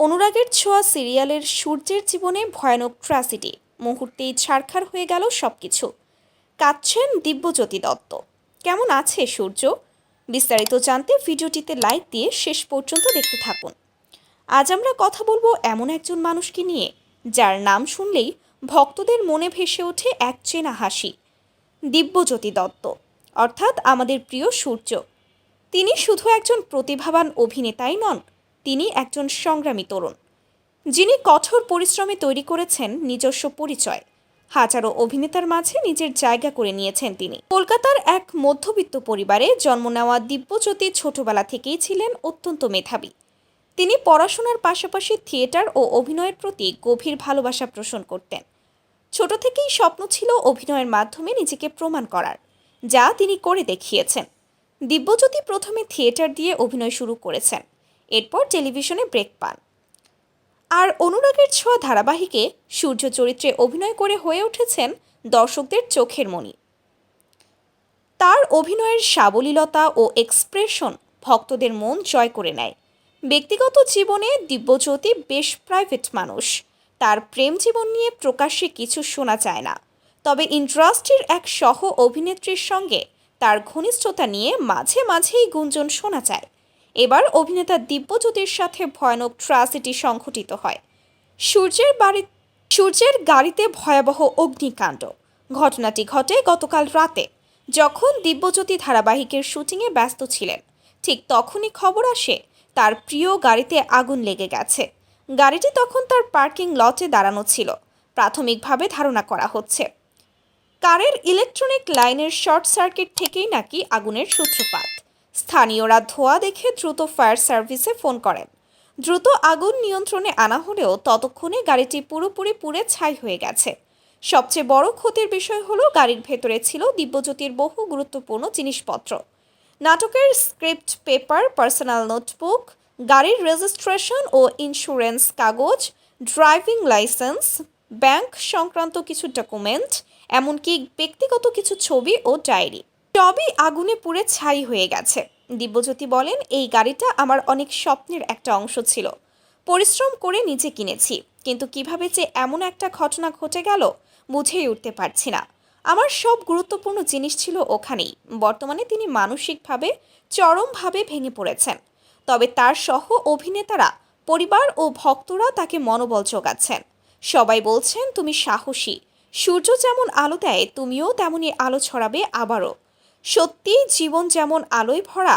অনুরাগের ছোঁয়া সিরিয়ালের সূর্যের জীবনে ভয়ানক ট্র্যাজেডি। মুহূর্তেই ছারখার হয়ে গেল সব কিছু কাঁদছেন দিব্যজ্যোতি দত্ত। কেমন আছে সূর্য? বিস্তারিত জানতে ভিডিওটিতে লাইক দিয়ে শেষ পর্যন্ত দেখতে থাকুন। আজ আমরা কথা বলব এমন একজন মানুষকে নিয়ে, যার নাম শুনলেই ভক্তদের মনে ভেসে ওঠে এক চেনা হাসি। দিব্যজ্যোতি দত্ত, অর্থাৎ আমাদের প্রিয় সূর্য। তিনি শুধু একজন প্রতিভাবান অভিনেতাই নন তিনি একজন সংগ্রামী তরুণ, যিনি কঠোর পরিশ্রমে তৈরি করেছেন নিজস্ব পরিচয়। হাজারো অভিনেতার মাঝে নিজের জায়গা করে নিয়েছেন তিনি। কলকাতার এক মধ্যবিত্ত পরিবারে জন্ম নেওয়া দিব্যজ্যোতি ছোটবেলা থেকেই ছিলেন অত্যন্ত মেধাবী। তিনি পড়াশোনার পাশাপাশি থিয়েটার ও অভিনয়ের প্রতি গভীর ভালোবাসা পোষণ করতেন। ছোট থেকেই স্বপ্ন ছিল অভিনয়ের মাধ্যমে নিজেকে প্রমাণ করার, যা তিনি করে দেখিয়েছেন। দিব্যজ্যোতি প্রথমে থিয়েটার দিয়ে অভিনয় শুরু করেছেন। এরপর টেলিভিশনে ব্রেক পান। আর অনুরাগের ছোঁয়া ধারাবাহিকে সূর্য চরিত্রে অভিনয় করে হয়ে উঠেছেন দর্শকদের চোখের মণি তার অভিনয়ের সাবলীলতা ও এক্সপ্রেশন ভক্তদের মন জয় করে নেয়। ব্যক্তিগত জীবনে দিব্যজ্যোতি বেশ প্রাইভেট মানুষ। তার প্রেম জীবন নিয়ে প্রকাশ্যে কিছু শোনা যায় না। তবে ইন্ডাস্ট্রির এক সহ অভিনেত্রীর সঙ্গে তার ঘনিষ্ঠতা নিয়ে মাঝে মাঝেই গুঞ্জন শোনা যায়। এবার অভিনেতা দিব্যজ্যোতির সাথে ভয়ানক ট্রাজেডি সংঘটিত হয়। সূর্যের বাড়ি সূর্যের গাড়িতে ভয়াবহ অগ্নিকাণ্ড। ঘটনাটি ঘটে গতকাল রাতে, যখন দিব্যজ্যোতি ধারাবাহিকের শুটিংয়ে ব্যস্ত ছিলেন। ঠিক তখনই খবর আসে, তার প্রিয় গাড়িতে আগুন লেগে গেছে। গাড়িটি তখন তার পার্কিং লটে দাঁড়ানো ছিল। প্রাথমিকভাবে ধারণা করা হচ্ছে, কারের ইলেকট্রনিক লাইনের শর্ট সার্কিট থেকেই নাকি আগুনের সূত্রপাত। স্থানীয়রা ধোঁয়া দেখে দ্রুত ফায়ার সার্ভিসে ফোন করেন। দ্রুত আগুন নিয়ন্ত্রণে আনা হলেও ততক্ষণে গাড়িটি পুরোপুরি পুড়ে ছাই হয়ে গেছে। সবচেয়ে বড় ক্ষতির বিষয় হলো গাড়ির ভেতরে ছিল দিব্যজ্যোতির বহু গুরুত্বপূর্ণ জিনিসপত্র। নাটকের স্ক্রিপ্ট, পেপার, পার্সোনাল নোটবুক, গাড়ির রেজিস্ট্রেশন ও ইন্স্যুরেন্স কাগজ, ড্রাইভিং লাইসেন্স, ব্যাংক সংক্রান্ত কিছু ডকুমেন্ট, এমনকি ব্যক্তিগত কিছু ছবি ও ডায়েরি। সবই আগুনে পুড়ে ছাই হয়ে গেছে। দিব্যজ্যোতি বলেন, এই গাড়িটা আমার অনেক স্বপ্নের একটা অংশ ছিল। পরিশ্রম করে নিজে কিনেছি। কিন্তু কীভাবে যে এমন একটা ঘটনা ঘটে গেল, বুঝেই উঠতে পারছি না। আমার সব গুরুত্বপূর্ণ জিনিস ছিল ওখানেই। বর্তমানে তিনি মানসিকভাবে, চরমভাবে ভেঙে পড়েছেন। তবে তার সহ অভিনেতারা, পরিবার ও ভক্তরা তাকে মনোবল যোগাচ্ছেন। সবাই বলছেন, তুমি সাহসী। সূর্য যেমন আলো দেয়, তুমিও তেমনই আলো ছড়াবে আবারও। সত্যি জীবন যেমন আলোয় ভরা,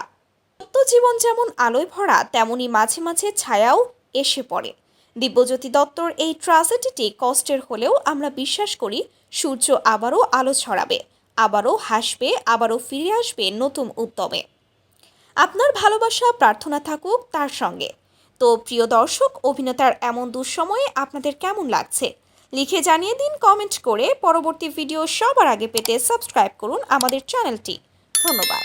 সত্য জীবন যেমন আলোয় ভরা, তেমনি মাঝে মাঝে ছায়াও এসে পড়ে। দিব্যজ্যোতি দত্তর এই ট্রাজেডিটি কষ্টের হলেও আমরা বিশ্বাস করি সূর্য আবারও আলো ছড়াবে, আবারও হাসবে, আবারও ফিরে আসবে নতুন উদ্যমে। আপনার ভালোবাসা প্রার্থনা থাকুক তার সঙ্গে। তো প্রিয় দর্শক, অভিনেতার এমন দুঃসময়ে আপনাদের কেমন লাগছে? লিখে জানিয়ে দিন কমেন্ট করে পরবর্তী ভিডিও সবার আগে পেতে সাবস্ক্রাইব করুন আমাদের চ্যানেলটি ধন্যবাদ।